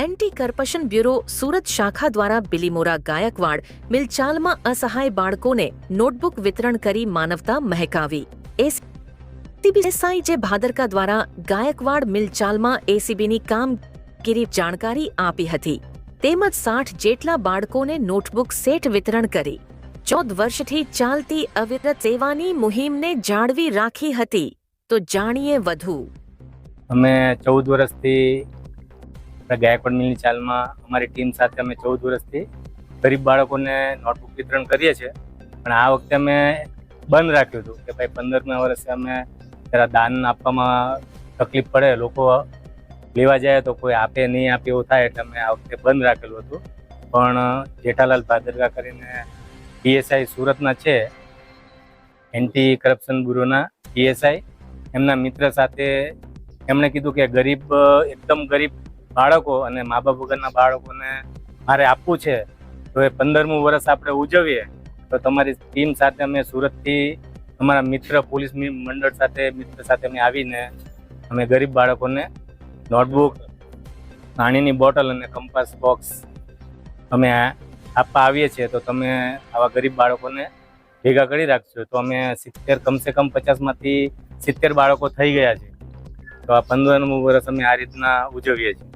Anti કર્પશન bureau Surat શાખા દ્વારા બિલીમોરા ગાયકવાડ મિલચાલમાં અસહાય બાળકોને નોટબુક વિતરણ કરી માનવતા મહેકાવી. એસઆઈ જે ભાદરકા દ્વારા ગાયકવાડ મિલચાલમાં એસીબીની કામગીરી જાણકારી આપી હતી. તેમજ સાઠ જેટલા બાળકોને નોટબુક સેટ વિતરણ કરી. ચૌદ વર્ષથી ચાલતી અવિરત સેવાની મુહિમને જાળવી રાખી હતી. તો જાણીએ વધુ. અમે ચૌદ વર્ષથી આપણા ગાયકવાડ મિલની ચાલમાં અમારી ટીમ સાથે અમે ચૌદ વર્ષથી ગરીબ બાળકોને નોટબુક વિતરણ કરીએ છીએ. પણ આ વખતે અમે બંધ રાખ્યું હતું કે ભાઈ પંદરમા વર્ષે અમે જરા દાન આપવામાં તકલીફ પડે, લોકો લેવા જાય તો કોઈ આપે નહીં, આપે એવું થાય એટલે અમે આ વખતે બંધ રાખેલું હતું. પણ જેઠાલાલ ભાદરકા કરીને પીએસઆઈ સુરતના છે, એન્ટી કરપ્શન બ્યુરોના પીએસઆઈ. એમના મિત્ર સાથે એમણે કીધું કે ગરીબ એકદમ ગરીબ બાળકો અને મા બાપ વગરના બાળકોને મારે આપવું છે, તો એ પંદરમું વર્ષ આપણે ઉજવીએ, તો તમારી ટીમ સાથે અમે સુરતથી અમારા મિત્ર પોલીસ મંડળ સાથે, મિત્ર સાથે અમે આવીને અમે ગરીબ બાળકોને નોટબુક પાણીની બોટલ અને કંપાસ બોક્સ અમે આપવા આવીએ છીએ, તો તમે આવા ગરીબ બાળકોને ભેગા કરી રાખજો. તો અમે સિત્તેર, કમસે કમ પચાસમાંથી સિત્તેર બાળકો થઈ ગયા છે. તો આ પંદરમું વર્ષ અમે આ રીતના ઉજવીએ છીએ.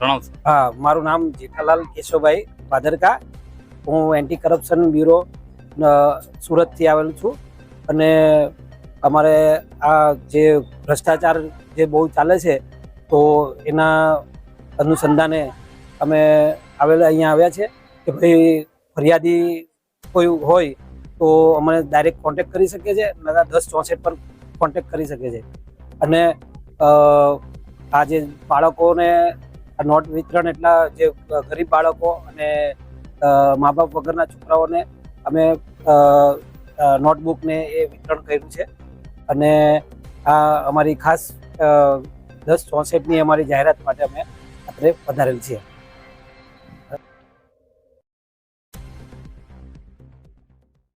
જણાવશો હા, મારું નામ જેઠાલાલ કેશવભાઈ ભાદરકા હું એન્ટી કરપ્શન બ્યુરો સુરતથી આવેલું છું. અને અમારે આ જે ભ્રષ્ટાચાર જે બહુ ચાલે છે, તો એના અનુસંધાને અમે આવેલા, અહીંયા આવ્યા છે કે ભાઈ ફરિયાદી કોઈ હોય તો અમને ડાયરેક્ટ કોન્ટેક્ટ કરી શકે છે નકા દસ ચોસઠ પર કોન્ટેક્ટ કરી શકે છે. અને આ જે બાળકોને આ નોટ વિતરણ એટલા જે ગરીબ બાળકો અને મા બાપ વગરના છોકરાઓને અમે નોટબુકને એ વિતરણ કર્યું છે. અને આ અમારી ખાસ દસ ચોસઠની અમારી જાહેરાત માટે અમે અત્રે વધારેલ છીએ.